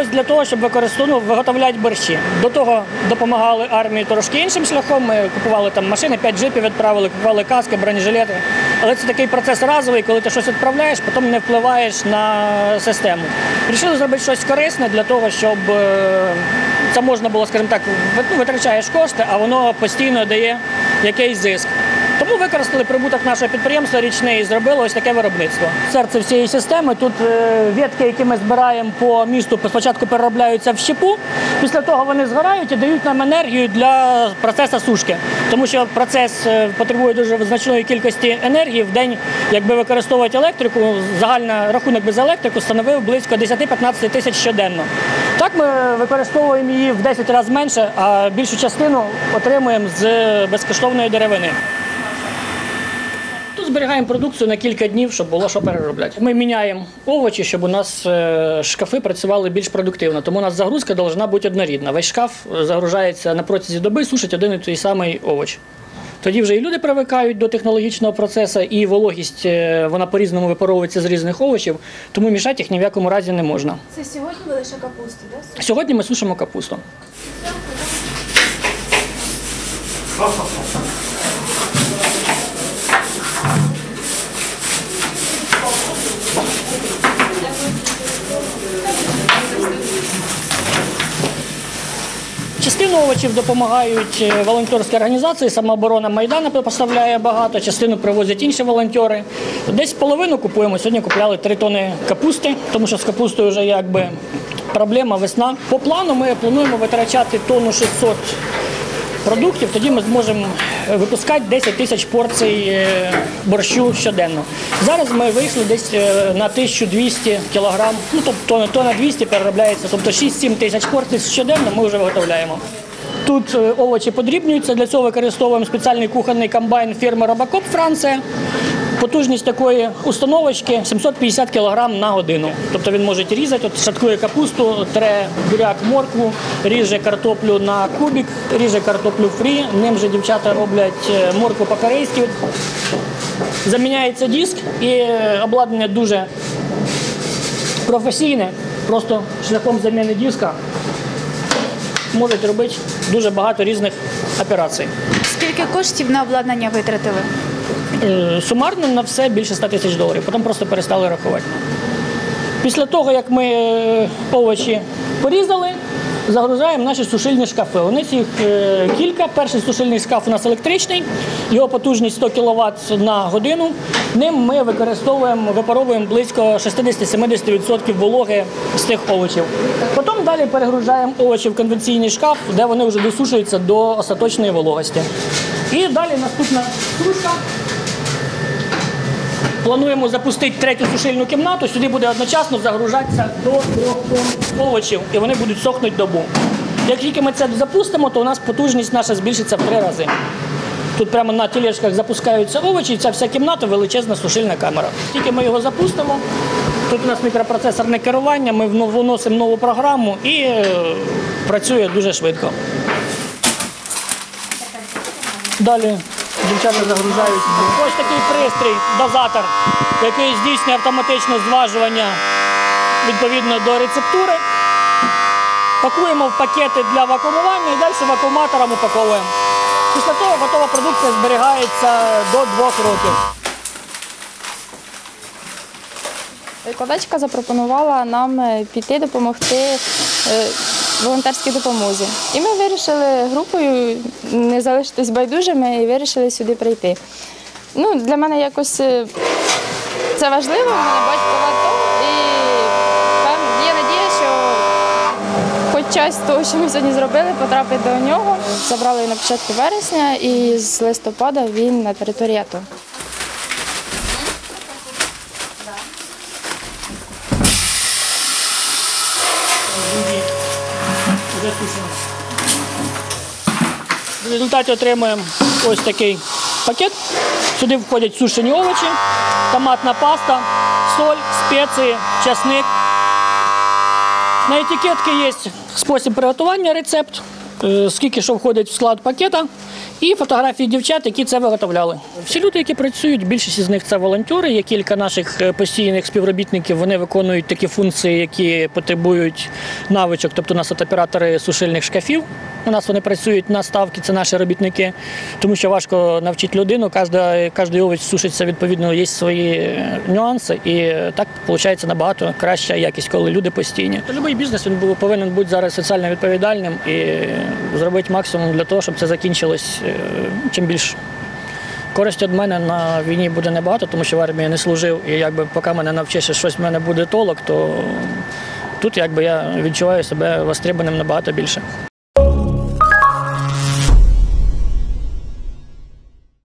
З'явилось для того, щоб використовувати виготовляти борщі. До того допомагали армії трошки іншим шляхом. Ми купували там машини, 5 джипів відправили, купували каски, бронежилети. Але це такий процес разовий, коли ти щось відправляєш, потім не впливаєш на систему. Рішили зробити щось корисне для того, щоб е, це можна було, скажімо так, ну, витрачаєш кошти, а воно постійно дає якийсь зиск. Тому використали прибуток нашого підприємства річний і зробили ось таке виробництво. Серце всієї системи тут е, ветки, які ми збираємо по місту, спочатку переробляються в щепу. Після того вони згорають і дають нам енергію для процесу сушки. Тому що процес е, потребує дуже значної кількості енергії. В день, якби використовувати електрику, загальний рахунок без електрику становив близько 10-15 тисяч щоденно. Так ми використовуємо її в 10 разів менше, а більшу частину отримуємо з безкоштовної деревини. Тут зберігаємо продукцію на кілька днів, щоб було що переробляти. Ми міняємо овочі, щоб у нас е, шкафи працювали більш продуктивно. Тому у нас загрузка повинна бути однорідна. Весь шкаф е, загружається на протязі доби, сушить один і той самий овоч. Тоді вже і люди привикають до технологічного процесу, і вологість е, вона по-різному випаровується з різних овочів, тому мішати їх ні в якому разі не можна. Це сьогодні ви лише капусти, да? Сьогодні ми сушимо капусту. Частину допомагають е, волонтерські організації, самооборона Майдана поставляє багато, частину привозять інші волонтери. Десь половину купуємо. Сьогодні купляли 3 тони капусти, тому що з капустою вже якби проблема весна. По плану ми плануємо витрачати тонну 600 продуктів, тоді ми зможемо випускати 10 тисяч порцій е, борщу щоденно. Зараз ми вийшли десь е, на 1200 кілограм, ну тобто тонна 200 переробляється, тобто 6-7 тисяч порцій щоденно ми вже виготовляємо. Тут е, овочі подрібнюються, для цього використовуємо спеціальний кухонний комбайн фірми Робокоп Франція. Потужність такої установочки 750 кг на годину. Тобто він може різати, от шаткує капусту, тре буряк моркву, ріже картоплю на кубик, ріже картоплю фрі. Ним же дівчата роблять е, моркву по-корейськи. Заміняється диск і е, обладнання дуже професійне, просто шляхом заміни диска можуть робити дуже багато різних операцій. Скільки коштів на обладнання витратили? Е, Сумарно на все більше 100 тисяч доларів, потім просто перестали рахувати. Після того, як ми е, овочі порізали, загружаємо наші сушильні шкафи. У них їх е, кілька. Перший сушильний шкаф у нас електричний, його потужність 100 кВт на годину. Ним ми використовуємо, випаровуємо близько 60-70% вологи з тих овочів. Потім далі перегружаємо овочі в конвенційний шкаф, де вони вже досушуються до остаточної вологості. І далі наступна сушка. Плануємо запустити третю сушильну кімнату. Сюди буде одночасно загружатися до трьох овочів, і вони будуть сохнути добу. Як тільки ми це запустимо, то у нас потужність наша збільшиться в три рази. Тут прямо на тележках запускаються овочі, і ця вся кімната величезна сушильна камера. Тільки ми його запустимо. Тут у нас мікропроцесорне керування, ми вносимо нову програму і е, працює дуже швидко. Далі дівчата загружають ось такий пристрій, дозатор, який здійснює автоматичне зважування відповідно до рецептури. Пакуємо в пакети для вакуумування і далі вакууматором упаковуємо. Після того готова продукція зберігається до двох років. Викладачка запропонувала нам е, піти допомогти е, волонтерській допомозі. І ми вирішили групою не залишитись байдужими і вирішили сюди прийти. Ну, для мене якось е, це важливо, мене батько в і певно, є надія, що хоч часть того, що ми сьогодні зробили, потрапить до нього. Забрали на початку вересня, і з листопада він на території АТО. В результаті отримуємо ось такий пакет. Сюди входять сушені овочі, томатна паста, соль, спеції, часник. На етикетці є спосіб приготування, рецепт. е, скільки що входить в склад пакета, і фотографії дівчат, які це виготовляли. Всі люди, які працюють, більшість з них це волонтери. Є кілька наших е, постійних співробітників. Вони виконують такі функції, які потребують навичок. Тобто у нас от оператори сушильних шкафів. У нас вони працюють на ставки, це наші робітники, тому що важко навчити людину. Кожний овоч сушиться відповідно, є свої е, нюанси, і е, так виходить набагато краща якість, коли люди постійні. Любий бізнес він повинен бути зараз соціально відповідальним і е, зробити максимум для того, щоб це закінчилось чим більше. Користі від мене на війні буде небагато, тому що в армії не служив. І якби поки мене навчиш, щось в мене буде толок, то тут якби я відчуваю себе востребованим набагато більше.